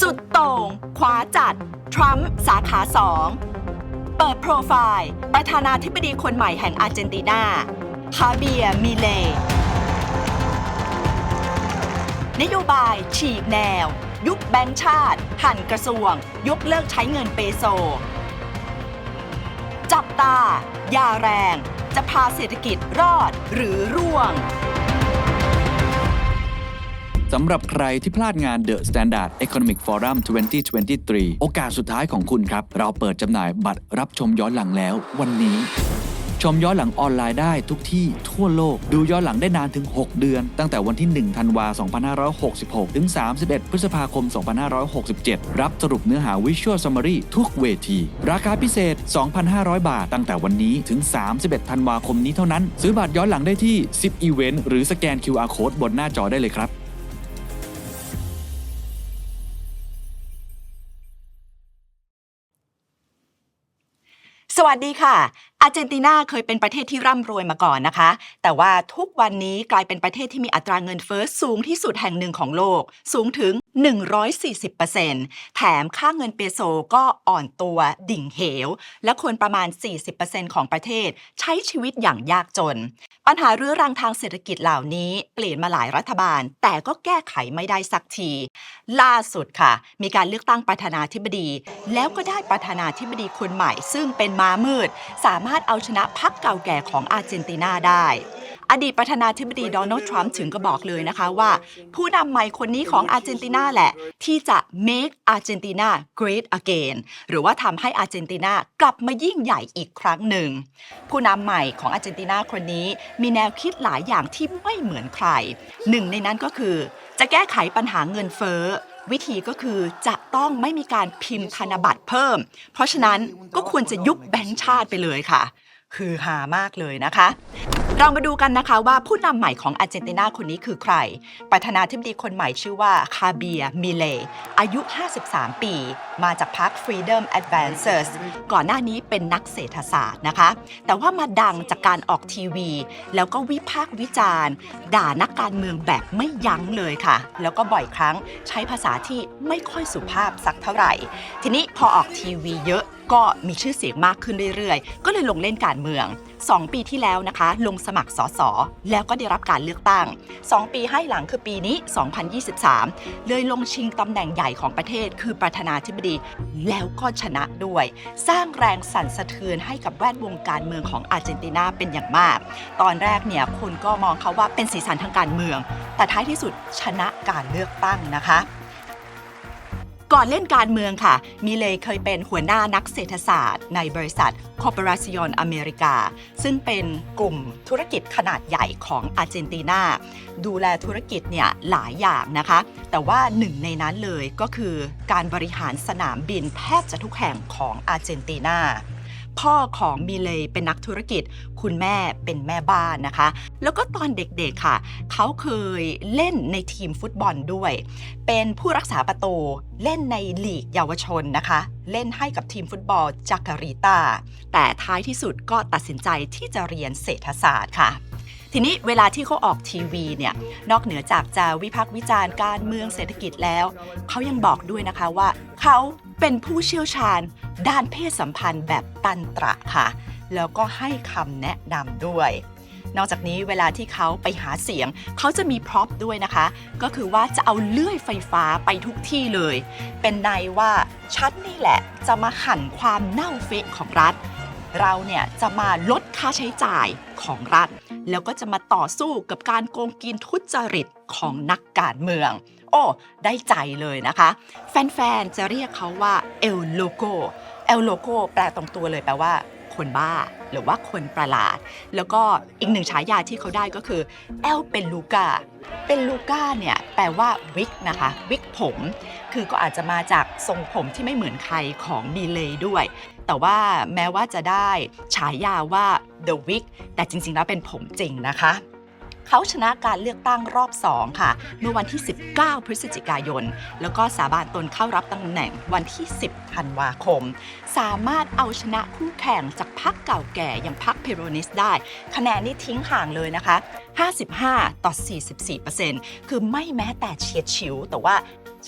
สุดโต่งขวาจัด ทรัมป์สาขาสองเปิดโปรไฟล์ ประธานาธิบดีคนใหม่แห่งอาร์เจนตินาคาเบียมิเล นโยบาย ฉีกแนว ยุบแบงก์ชาติ หั่นกระทรวง ยกเลิกใช้เงินเปโซ จับตา ยาแรง จะพาเศรษฐกิจรอดหรือร่วง สำหรับใครที่พลาดงาน The Standard Economic Forum 2023 โอกาสสุดท้ายของคุณครับ เราเปิดจำหน่ายบัตรรับชมย้อนหลังแล้ววันนี้ ชมย้อนหลังออนไลน์ได้ทุกที่ทั่วโลก ดูย้อนหลังได้นานถึง 6 เดือน ตั้งแต่วันที่ 1 ธันวา 2566 ถึง 31 พฤษภาคม 2567 รับสรุปเนื้อหา Visual Summary ทุกเวที ราคาพิเศษ 2,500 บาท ตั้งแต่วันนี้ถึง 31 ธันวาคมนี้เท่านั้น ซื้อบัตรย้อนหลังได้ที่ 10 Event หรือสแกน QR Code บนหน้าจอได้เลยครับ วัสดีค่ะอาร์เจนตินาเคยเป็นประเทศที่ร่ำรวยมาก่อนนะคะ แต่ว่าทุกวันนี้กลายเป็นประเทศที่มีอัตราเงินเฟ้อสูงที่สุดแห่งหนึ่งของโลก สูงถึง 140%แถมค่าเงินเปโซก็อ่อนตัวดิ่งเหว และคนประมาณ 40%ของประเทศใช้ชีวิตอย่างยากจน ปัญหาเรื้อรังทางเศรษฐกิจเหล่านี้เปลี่ยนมาหลายรัฐบาล แต่ก็แก้ไขไม่ได้สักที ล่าสุดค่ะ มีการเลือกตั้งประธานาธิบดี แล้วก็ได้ประธานาธิบดีคนใหม่ ซึ่งเป็นม้ามืดสามารถเอาชนะพรรคเก่าแก่ของอาร์เจนตินาได้ อดีตประธานาธิบดีโดนัลด์ทรัมป์ถึงก็บอกเลยนะคะว่า ผู้นำใหม่คนนี้ของอาร์เจนตินาแหละ ที่จะ make Argentina great again หรือว่าทำให้อาร์เจนตินากลับมายิ่งใหญ่อีกครั้งหนึ่ง ผู้นำใหม่ของอาร์เจนตินาคนนี้มีแนวคิดหลายอย่างที่ไม่เหมือนใคร หนึ่งในนั้นก็คือจะแก้ไขปัญหาเงินเฟ้อ วิธีก็คือจะต้องไม่มีการพิมพ์ธนบัตรเพิ่ม เพราะฉะนั้นก็ควรจะยุบแบงค์ชาติไปเลยค่ะ คือหามากเลยนะคะ เรามาดูกันนะคะว่าผู้นำใหม่ของอาร์เจนตินาคนนี้คือใคร ประธานาธิบดีคนใหม่ชื่อว่าคาเบียมิเล อายุ 53 ปี มาจากพรรค Freedom Advances ก่อนหน้านี้เป็นนักเศรษฐศาสตร์นะคะ แต่ว่ามาดังจากการออกทีวี แล้วก็วิพากษ์วิจารณ์ ด่านักการเมืองแบบไม่ยั้งเลยค่ะ แล้วก็บ่อยครั้งใช้ภาษาที่ไม่ค่อยสุภาพสักเท่าไหร่ ทีนี้พอออกทีวีเยอะ ก็มีชื่อเสียงมากขึ้นเรื่อยๆ ก็เลยลงเล่นการเมือง 2 ปีที่แล้วนะคะ ลงสมัครสสแล้วก็ได้รับการเลือกตั้ง 2 ปีให้หลังคือปีนี้ 2023 เลยลงชิงตำแหน่งใหญ่ของประเทศ คือประธานาธิบดี แล้วก็ชนะด้วย สร้างแรงสั่นสะเทือนให้กับแวดวงการเมืองของอาร์เจนตินาเป็นอย่างมาก ตอนแรกเนี่ยคนก็มองเขาว่าเป็นสีสันทางการเมือง แต่ท้ายที่สุดชนะการเลือกตั้งนะคะ ก่อนเล่นการเมืองค่ะ มิเลยเคยเป็นหัวหน้านักเศรษฐศาสตร์ ในบริษัท Corporacion America ซึ่งเป็นกลุ่มธุรกิจขนาดใหญ่ของอาร์เจนตินา ดูแลธุรกิจเนี่ยหลายอย่างนะคะ แต่ว่าหนึ่งในนั้นเลยก็คือการบริหารสนามบินแทบจะทุกแห่งของอาร์เจนตินา พ่อของมิเลย์เป็นนักธุรกิจ คุณแม่เป็นแม่บ้านนะคะ แล้วก็ตอนเด็กๆค่ะ เขาเคยเล่นในทีมฟุตบอลด้วย เป็นผู้รักษาประตูเล่นในลีกเยาวชนนะคะ เล่นให้กับทีมฟุตบอลจาการีตาแต่ท้ายที่สุดก็ตัดสินใจที่จะเรียนเศรษฐศาสตร์ค่ะทีนี้เวลาที่เขาออกทีวีเนี่ยนอกเหนือจากจะวิพากษ์วิจารณ์การเมืองเศรษฐกิจแล้ว เขายังบอกด้วยนะคะว่า เขา เป็นผู้เชี่ยวชาญด้านเพศสัมพันธ์แบบตันตระค่ะ แล้วก็ให้คำแนะนำด้วย นอกจากนี้เวลาที่เขาไปหาเสียง เขาจะมีพร็อพด้วยนะคะ ก็คือว่าจะเอาเลื่อยไฟฟ้าไปทุกที่เลย เป็นในว่า ชัดนี่แหละจะมาหั่นความเน่าเฟะของรัฐ เราเนี่ยจะมาลดค่าใช้จ่ายของรัฐ แล้วก็จะมาต่อสู้กับการโกงกินทุจริตของนักการเมือง โอ้ ได้ใจเลยนะคะ แฟนๆ จะเรียกเขาว่าเอลโลโกเอลโลโกแปลตรงตัวเลยแปลว่า คนบ้าหรือว่าคนประหลาด แล้วก็อีกหนึ่งฉายาที่เขาได้ก็คือเอลเป็นลูกาเป็นลูกาเนี่ยแปลว่าวิกนะคะวิกผม คือก็อาจจะมาจากทรงผมที่ไม่เหมือนใครของบีเลย์ด้วย แต่ว่าแม้ว่าจะได้ฉายาว่า The Wig แต่จริงๆแล้วเป็นผมจริงนะคะเขาชนะการเลือกตั้งรอบ 2 ค่ะ เมื่อวันที่ 19 พฤศจิกายน แล้วก็สาบานตนเข้ารับตำแหน่งวันที่ 10 ธันวาคม สามารถเอาชนะคู่แข่งจากพรรคเก่าแก่อย่างพรรคเพโรนิสได้ คะแนนนี่ทิ้งห่างเลยนะคะ 55 ต่อ 44%คือไม่แม้แต่เฉียดฉิว แต่ว่า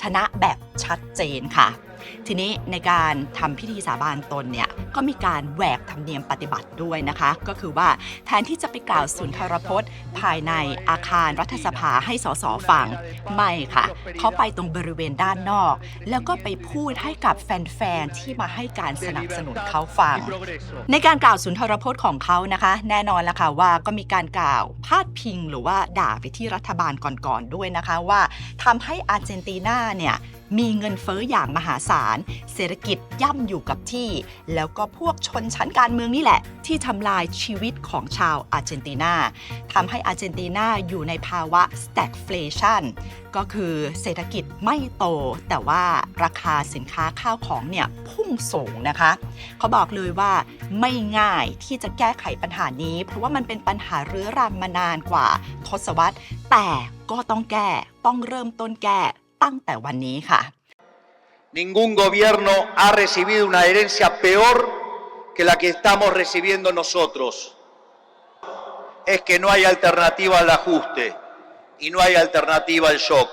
ชนะแบบชัดเจนค่ะ ทีนี้ในการทำพิธีสาบานตนเนี่ยก็มีการแหวกธรรมเนียมปฏิบัติด้วยนะคะ ก็คือว่าแทนที่จะไปกล่าวสุนทรพจน์ ภายในอาคารรัฐสภาให้สสฟังไม่ค่ะ เขาไปตรงบริเวณด้านนอก แล้วก็ไปพูดให้กับแฟนๆที่มาให้การสนับสนุนเขาฟัง ในการกล่าวสุนทรพจน์ของเขานะคะ แน่นอนละค่ะว่าก็มีการกล่าวพาดพิงหรือว่าด่าไปที่รัฐบาลก่อนๆด้วยนะคะว่าทำให้อาร์เจนตินาเนี่ย มีเงินเฟ้ออย่างมหาศาล เศรษฐกิจย่ำอยู่กับที่ แล้วก็พวกชนชั้นการเมืองนี่แหละ ที่ทำลายชีวิตของชาวอาร์เจนตินาทำให้อาร์เจนตินาอยู่ในภาวะ stagflation ก็คือเศรษฐกิจไม่โต แต่ว่าราคาสินค้าข้าวของเนี่ยพุ่งสูงนะคะ เขาบอกเลยว่าไม่ง่ายที่จะแก้ไขปัญหานี้ เพราะว่ามันเป็นปัญหาเรื้อรังมานานกว่าทศวรรษ แต่ก็ต้องแก้ ต้องเริ่มต้นแก้ ตั้งแต่วันนี้ค่ะ Ningún gobierno ha recibido una herencia peor que la que estamos recibiendo nosotros. Es que no hay alternativa al ajuste y no hay alternativa al shock.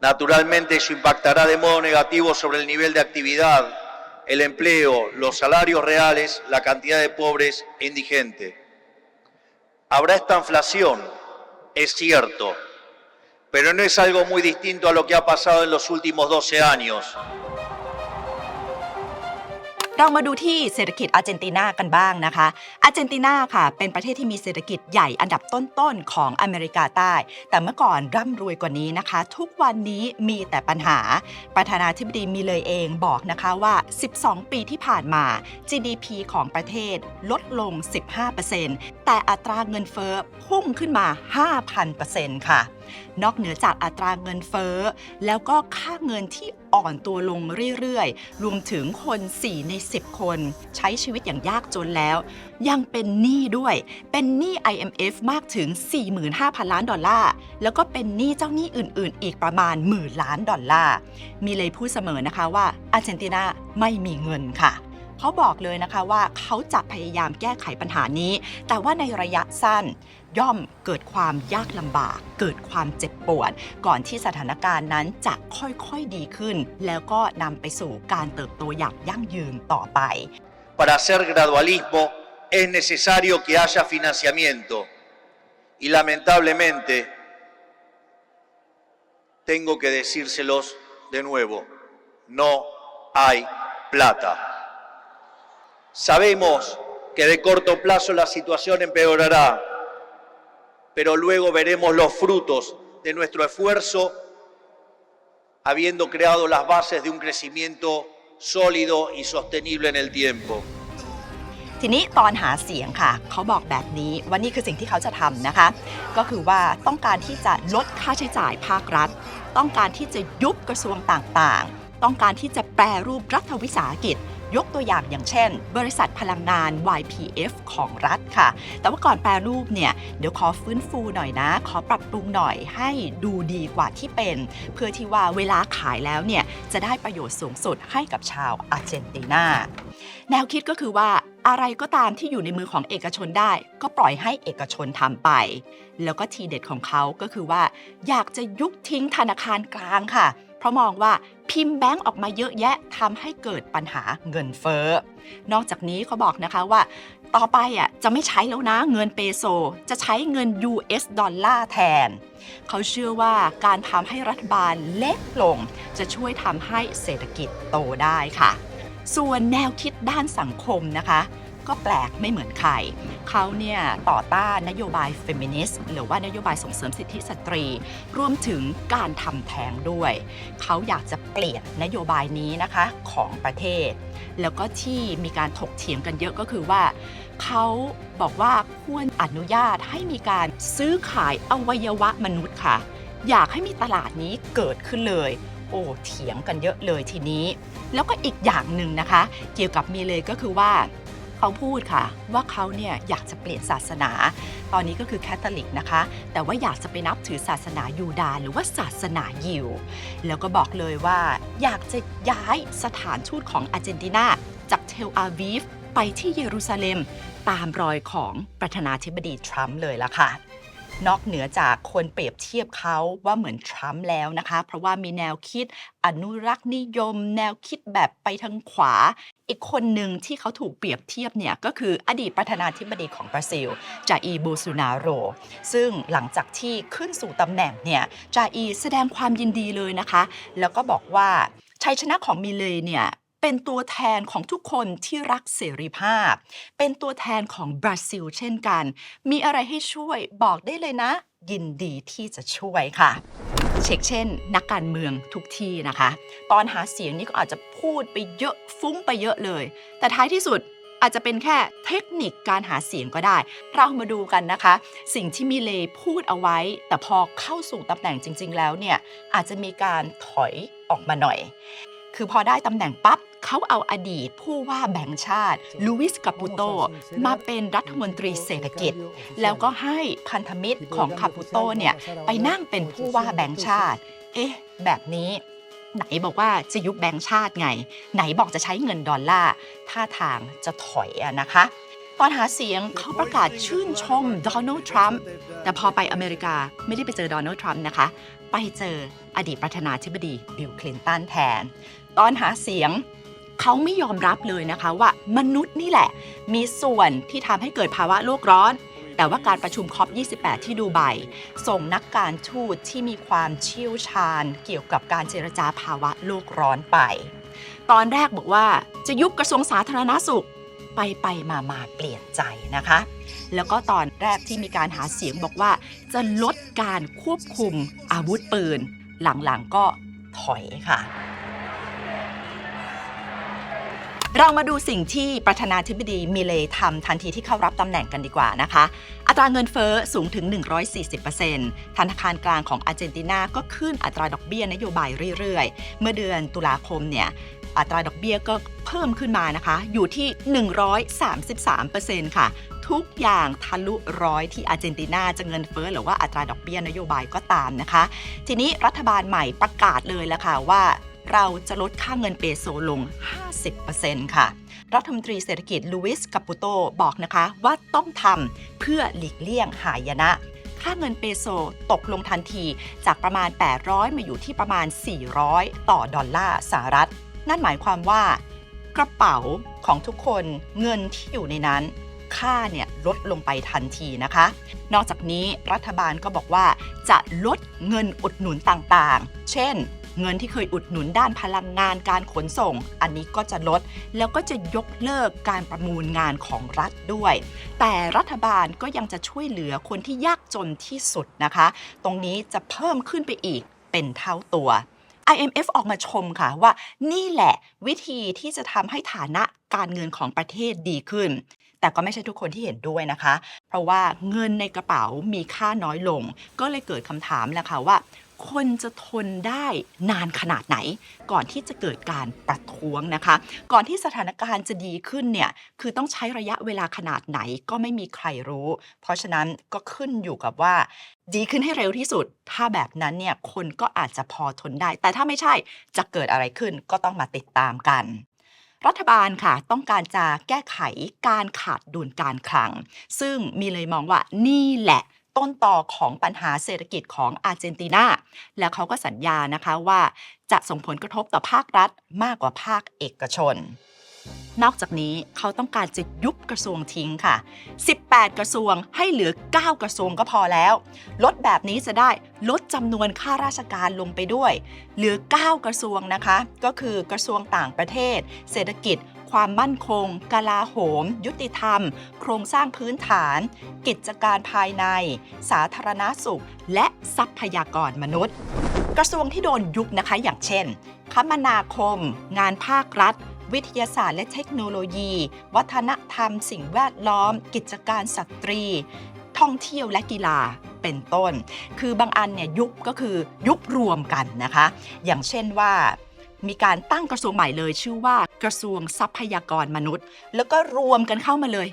Naturalmente eso impactará de modo negativo sobre el nivel de actividad, el empleo, los salarios reales, la cantidad de pobres e indigentes. Habrá esta inflación, es cierto, pero no es algo muy distinto a lo que ha pasado en los últimos 12 años. เรามาดูที่เศรษฐกิจอาร์เจนตินากันบ้างนะคะ อาร์เจนตินาค่ะ เป็นประเทศที่มีเศรษฐกิจใหญ่อันดับต้นๆของอเมริกาใต้ แต่เมื่อก่อนร่ำรวยกว่านี้นะคะ ทุกวันนี้มีแต่ปัญหา ประธานาธิบดีมีเลยเองบอกนะคะว่า 12 ปีที่ผ่านมา GDP ของประเทศลดลง 15%แต่อัตราเงินเฟ้อพุ่งขึ้นมา 5,000%ค่ะ นอกเหนือจากอัตราเงินเฟ้อแล้วก็ค่าเงินที่ อ่อนตัวลงเรื่อยๆ รวมถึงคน 4 ใน 10 คน ใช้ชีวิตอย่างยากจนแล้ว ยังเป็นหนี้ด้วย เป็นหนี้ IMF มากถึง 45,000 ล้านดอลลาร์ แล้วก็เป็นหนี้เจ้าหนี้อื่นๆ อีกประมาณหมื่นล้านดอลลาร์ มีเลยพูดเสมอนะคะว่าอาร์เจนตินาไม่มีเงินค่ะ เขาบอกเลยนะคะว่าเขาจะพยายามแก้ไขปัญหานี้ แต่ว่าในระยะสั้นย่อมเกิดความยากลำบาก เกิดความเจ็บปวด ก่อนที่สถานการณ์นั้นจะค่อยๆดีขึ้น แล้วก็นำไปสู่การเติบโตอย่างยั่งยืนต่อไป Para hacer gradualismo es necesario que haya financiamiento. Y lamentablemente, tengo que decírselos de nuevo, no hay plata. Sabemos que de corto plazo la situación empeorará, pero luego veremos los frutos de nuestro esfuerzo habiendo creado las bases de un crecimiento sólido y sostenible en el tiempo. ทีนี้ตอนหาเสียงค่ะ เขาบอกแบบนี้ว่านี่คือสิ่งที่เขาจะทำนะคะ ก็คือว่าต้องการที่จะลดค่าใช้จ่ายภาครัฐ ต้องการที่จะยุบกระทรวงต่างๆ ต้องการที่จะแปรรูปรัฐวิสาหกิจ ยกตัวอย่างอย่างเช่น บริษัทพลังงาน YPF ของรัฐค่ะ แต่ว่าก่อนแปรรูปเนี่ย เดี๋ยวขอฟื้นฟูหน่อยนะ ขอปรับปรุงหน่อยให้ดูดีกว่าที่เป็น เพื่อที่ว่าเวลาขายแล้วเนี่ย จะได้ประโยชน์สูงสุดให้กับชาวอาร์เจนตินาแนวคิดก็คือว่าอะไรก็ตามที่อยู่ในมือของเอกชนได้ ก็ปล่อยให้เอกชนทำไป แล้วก็ทีเด็ดของเขาก็คือว่า อยากจะยุบทิ้งธนาคารกลางค่ะ ราะมองว่าพิมพ์แบงก์ออกมาเยอะแยะทำให้เกิดปัญหาเงินเฟ้อ นอกจากนี้เขาบอกนะคะว่า ต่อไปอะจะไม่ใช้แล้วนะเงินเปโซ จะใช้เงิน US ดอลลาร์แทน เขาเชื่อว่าการทำให้รัฐบาลเล็กลง จะช่วยทำให้เศรษฐกิจโตได้ค่ะ ส่วนแนวคิดด้านสังคมนะคะ ก็แปลกไม่เหมือนใครเขาเนี่ยต่อต้านนโยบายเฟมินิสต์หรือว่านโยบายส่งเสริมสิทธิสตรี รวมถึงการทำแท้งด้วย เขาอยากจะเปลี่ยนนโยบายนี้นะคะของประเทศ แล้วก็ที่มีการถกเถียงกันเยอะก็คือว่าเขาบอกว่าควรอนุญาตให้มีการซื้อขายอวัยวะมนุษย์ค่ะ อยากให้มีตลาดนี้เกิดขึ้นเลย โอ้เถียงกันเยอะเลยทีนี้ แล้วก็อีกอย่างหนึ่งนะคะ เกี่ยวกับมีเลยก็คือว่า เขาพูดค่ะ ว่าเขาเนี่ยอยากจะเปลี่ยนศาสนา ตอนนี้ก็คือแคทอลิกนะคะ แต่ว่าอยากจะไปนับถือศาสนายูดาห์หรือว่าศาสนายิว แล้วก็บอกเลยว่า อยากจะย้ายสถานทูตของอาร์เจนตินาจากเทลอาวีฟไปที่เยรูซาเล็ม ตามรอยของประธานาธิบดีทรัมป์เลยละค่ะนอกเหนือจากคนเปรียบเทียบเขาว่าเหมือนทรัมป์แล้วนะคะ เพราะว่ามีแนวคิดอนุรักษ์นิยม แนวคิดแบบไปทางขวา อีกคนหนึ่งที่เขาถูกเปรียบเทียบเนี่ยก็คืออดีตประธานาธิบดีของบราซิลจาอีโบซูนาโร ซึ่งหลังจากที่ขึ้นสู่ตำแหน่งเนี่ยจาอีแสดงความยินดีเลยนะคะ แล้วก็บอกว่าชัยชนะของมิเลย์เนี่ยเป็นตัวแทนของทุกคนที่รักเสรีภาพ เป็นตัวแทนของบราซิลเช่นกัน มีอะไรให้ช่วยบอกได้เลยนะ ยินดีที่จะช่วยค่ะ เช็คเช่น นักการเมืองทุกที่นะคะ ตอนหาเสียงนี่ก็อาจจะพูดไปเยอะฟุ้งไปเยอะเลย แต่ท้ายที่สุดอาจจะเป็นแค่เทคนิคการหาเสียงก็ได้ เรามาดูกันนะคะ สิ่งที่มิเลพูดเอาไว้ แต่พอเข้าสู่ตำแหน่งจริง ๆ แล้วเนี่ยอาจจะมีการถอยออกมาหน่อย คือพอได้ตำแหน่งปั๊บ เขาเอาอดีตผู้ว่าแบงค์ชาติลูวิสกาปูโตมาเป็นรัฐมนตรีเศรษฐกิจ แล้วก็ให้พันธมิตรของคาปูโตเนี่ยไปนั่งเป็นผู้ว่าแบงค์ชาติ เอ๊ะ แบบนี้ไหนบอกว่าจะยุบแบงค์ชาติไง ไหนบอกจะใช้เงินดอลลาร์ท่าทางจะถอยอะนะคะตอนหาเสียงเขาประกาศชื่นชมโดนัลด์ทรัมป์แต่พอไปอเมริกาไม่ได้ไปเจอโดนัลด์ทรัมป์นะคะ ไปเจออดีตประธานาธิบดีบิลคลินตันแทน ตอนหาเสียง เขาไม่ยอมรับเลยนะคะว่ามนุษย์นี่แหละ มีส่วนที่ทำให้เกิดภาวะโลกร้อน แต่ว่าการประชุมคอป28 ที่ดูไบส่งนักการทูตที่มีความเชี่ยวชาญ เกี่ยวกับการเจรจาภาวะโลกร้อนไป ตอนแรกบอกว่าจะยุบกระทรวงสาธารณสุขไปไปมามาเปลี่ยนใจนะคะ แล้วก็ตอนแรกที่มีการหาเสียงบอกว่า จะลดการควบคุมอาวุธปืน หลังๆก็ถอยค่ะ เรามาดูสิ่งที่ประธานาธิบดีมิเลทำทันทีที่เข้ารับตำแหน่งกันดีกว่านะคะ อัตราเงินเฟ้อสูงถึง 140%ธนาคารกลางของอาร์เจนตินาก็ขึ้นอัตราดอกเบี้ยนโยบายเรื่อยๆ เมื่อเดือนตุลาคมเนี่ยอัตราดอกเบี้ยก็เพิ่มขึ้นมานะคะ อยู่ที่ 133%ค่ะ ทุกอย่างทะลุร้อยที่อาร์เจนตินาจะเงินเฟ้อหรือว่าอัตราดอกเบี้ยนโยบายก็ตามนะคะ ทีนี้รัฐบาลใหม่ประกาศเลยแล้วค่ะว่า เราจะลดค่าเงินเปโซลง 50%ค่ะ รัฐมนตรีเศรษฐกิจลูวิสกาปูโตบอกนะคะว่าต้องทำเพื่อหลีกเลี่ยงหายนะค่าเงินเปโซตกลงทันทีจากประมาณ 800 มาอยู่ที่ประมาณ 400 ต่อดอลลาร์สหรัฐ นั่นหมายความว่ากระเป๋าของทุกคนเงินที่อยู่ในนั้น ค่าเนี่ยลดลงไปทันทีนะคะ นอกจากนี้รัฐบาลก็บอกว่าจะลดเงินอุดหนุนต่างๆ เช่น เงินที่เคยอุดหนุนด้านพลังงานการขนส่ง อันนี้ก็จะลด แล้วก็จะยกเลิกการประมูลงานของรัฐด้วย แต่รัฐบาลก็ยังจะช่วยเหลือคนที่ยากจนที่สุดนะคะ ตรงนี้จะเพิ่มขึ้นไปอีกเป็นเท่าตัว IMF ออกมาชมค่ะว่านี่แหละวิธีที่จะทำให้ฐานะการเงินของประเทศดีขึ้น แต่ก็ไม่ใช่ทุกคนที่เห็นด้วยนะคะ เพราะว่าเงินในกระเป๋ามีค่าน้อยลง ก็เลยเกิดคำถามแหละค่ะว่า คนจะทนได้นานขนาดไหน ก่อนที่จะเกิดการประท้วงนะคะ ก่อนที่สถานการณ์จะดีขึ้นเนี่ยคือต้องใช้ระยะเวลาขนาดไหนก็ไม่มีใครรู้ เพราะฉะนั้นก็ขึ้นอยู่กับว่าดีขึ้นให้เร็วที่สุด ถ้าแบบนั้นเนี่ยคนก็อาจจะพอทนได้ แต่ถ้าไม่ใช่จะเกิดอะไรขึ้นก็ต้องมาติดตามกัน รัฐบาลค่ะต้องการจะแก้ไขการขาดดุลการคลัง ซึ่งมีเลยมองว่านี่แหละต้นต่อของปัญหาเศรษฐกิจของอาร์เจนตินา แล้วเขาก็สัญญานะคะว่าจะส่งผลกระทบต่อภาครัฐมากกว่าภาคเอกชน นอกจากนี้เขาต้องการจะยุบกระทรวงทิ้งค่ะ 18 กระทรวงให้เหลือ 9 กระทรวงก็พอแล้ว ลดแบบนี้จะได้ลดจำนวนข้าราชการลงไปด้วย เหลือ 9 กระทรวงนะคะ ก็คือกระทรวงต่างประเทศ เศรษฐกิจ ความมั่นคง กลาโหม ยุติธรรม โครงสร้างพื้นฐาน กิจการภายใน สาธารณสุข และทรัพยากรมนุษย์ กระทรวงที่โดนยุบนะคะ อย่างเช่น คมนาคม งานภาครัฐ วิทยาศาสตร์และเทคโนโลยี วัฒนธรรม สิ่งแวดล้อม กิจการสตรี ท่องเที่ยวและกีฬาเป็นต้น คือบางอันเนี่ยยุบก็คือยุบรวมกันนะคะ อย่างเช่นว่ามีการตั้งกระทรวงใหม่เลยชื่อว่ากระทรวงทรัพยากรมนุษย์ แล้วก็รวมกันเข้ามาเลย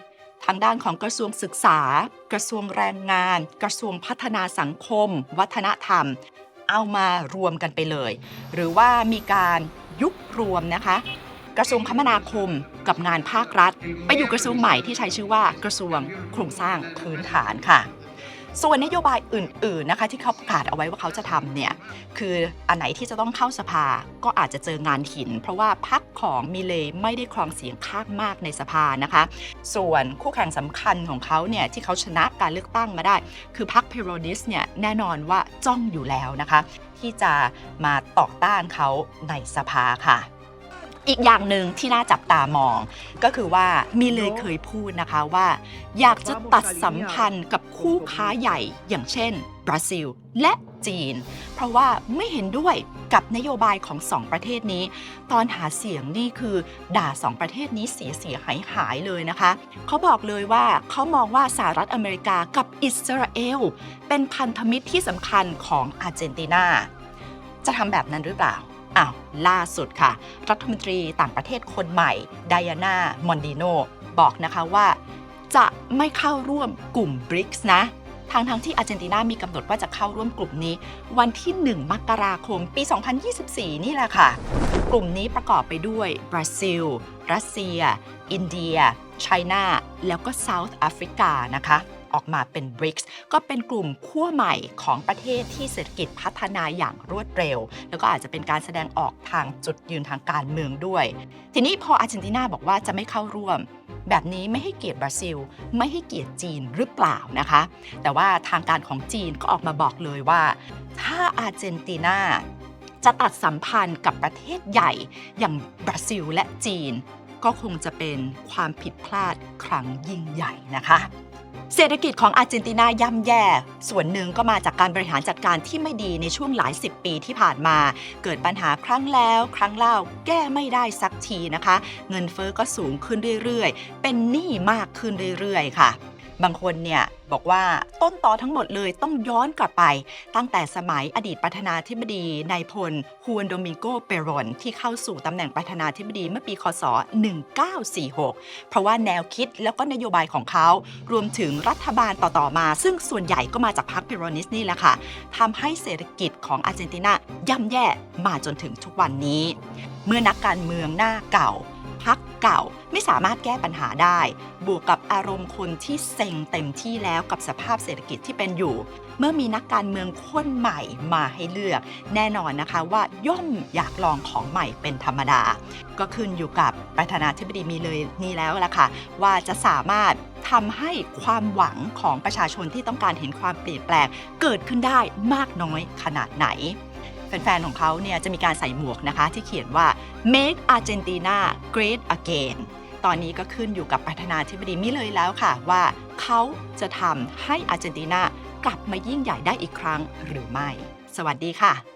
ทางด้านของกระทรวงศึกษา กระทรวงแรงงาน กระทรวงพัฒนาสังคม วัฒนธรรม เอามารวมกันไปเลย หรือว่ามีการยุบรวมนะคะ กระทรวงคมนาคมกับงานภาครัฐ ไปอยู่กระทรวงใหม่ที่ใช้ชื่อว่ากระทรวงโครงสร้างพื้นฐานค่ะ ส่วนนโยบายอื่นๆนะคะที่เขาประกาศเอาไว้ว่าเขาจะทำเนี่ยคืออันไหนที่จะต้องเข้าสภาก็อาจจะเจองานหิน เพราะว่าพรรคของมิเลไม่ได้ครองเสียงข้างมากในสภานะคะ ส่วนคู่แข่งสำคัญของเขาเนี่ยที่เขาชนะการเลือกตั้งมาได้ คือพรรคเพโรดิสเนี่ยแน่นอนว่าจ้องอยู่แล้วนะคะ ที่จะมาต่อต้านเขาในสภาค่ะ อีกอย่างหนึ่งที่น่าจับตามอง ก็คือว่ามีเลยเคยพูดนะคะว่า อยากจะตัดสัมพันธ์กับคู่ค้าใหญ่อย่างเช่น บราซิล และจีน เพราะว่าไม่เห็นด้วยกับนโยบายของสองประเทศนี้ ตอนหาเสียงนี่คือด่าสองประเทศนี้เสียเสียหายหายเลยนะคะ เขาบอกเลยว่าเขามองว่าสหรัฐอเมริกากับอิสราเอล เป็นพันธมิตรที่สำคัญของอาร์เจนตินาจะทำแบบนั้นหรือเปล่า อ้าวล่าสุดค่ะ รัฐมนตรีต่างประเทศคนใหม่ไดอาน่ามอนดิโนบอกนะคะว่าจะไม่เข้าร่วมกลุ่ม BRICS นะทางทั้งที่อาร์เจนตินามีกำหนดว่าจะเข้าร่วมกลุ่มนี้ วันที่ 1 มกราคม ปี 2024 นี่แหละค่ะ กลุ่มนี้ประกอบไปด้วยบราซิล รัสเซีย อินเดียไชน่าแล้วก็เซาท์แอฟริกานะคะ ออกมาเป็น BRICS ก็เป็นกลุ่มขั้วใหม่ของประเทศที่เศรษฐกิจพัฒนาอย่างรวดเร็ว แล้วก็อาจจะเป็นการแสดงออกทางจุดยืนทางการเมืองด้วย ทีนี้พออาร์เจนตินาบอกว่าจะไม่เข้าร่วมแบบนี้ไม่ให้เกียรติบราซิล ไม่ให้เกียรติจีนหรือเปล่านะคะ แต่ว่าทางการของจีนก็ออกมาบอกเลยว่า ถ้าอาร์เจนตินาจะตัดสัมพันธ์กับประเทศใหญ่อย่างบราซิลและจีน ก็คงจะเป็นความผิดพลาดครั้งยิ่งใหญ่นะคะ เศรษฐกิจของอาร์เจนตินาย่ำแย่ ส่วนหนึ่งก็มาจากการบริหารจัดการที่ไม่ดีในช่วงหลายสิบปีที่ผ่านมา เกิดปัญหาครั้งแล้วครั้งเล่าแก้ไม่ได้สักทีนะคะ เงินเฟอ้อก็สูงขึ้นเรื่อยๆ เป็นหนี้มากขึ้นเรื่อยๆ ค่ะ บางคนเนี่ยบอกว่าต้นตอทั้งหมดเลยต้องย้อนกลับไป ตั้งแต่สมัยอดีตประธานาธิบดีนายพลฮวนโดมิโกเปรอนที่เข้าสู่ตำแหน่งประธานาธิบดีเมื่อปีคศ 1946 เพราะว่าแนวคิดแล้วก็นโยบายของเขา รวมถึงรัฐบาลต่อ ๆ มา ซึ่งส่วนใหญ่ก็มาจากพรรคเปโรนิสนี่แหละค่ะทำให้เศรษฐกิจของอาร์เจนตินาย่ำแย่มาจนถึงทุกวันนี้ เมื่อนักการเมืองหน้าเก่า พักเก่าไม่สามารถแก้ปัญหาได้ บวกกับอารมณ์คนที่เซ็งเต็มที่แล้วกับสภาพเศรษฐกิจที่เป็นอยู่ เมื่อมีนักการเมืองคนใหม่มาให้เลือก แน่นอนนะคะว่าย่อมอยากลองของใหม่เป็นธรรมดา ก็ขึ้นอยู่กับประธานาธิบดีมีเลยนี่แล้วล่ะค่ะ ว่าจะสามารถทำให้ความหวังของประชาชนที่ต้องการเห็นความเปลี่ยนแปลง เกิดขึ้นได้มากน้อยขนาดไหน แฟนๆ ของเขาเนี่ยจะมีการใส่หมวกนะคะที่เขียนว่า make Argentina great again ตอนนี้ก็ขึ้นอยู่กับประธานาธิบดีมิเลยแล้วค่ะ ว่าเขาจะทำให้อาร์เจนตินากลับมายิ่งใหญ่ได้อีกครั้งหรือไม่ สวัสดีค่ะ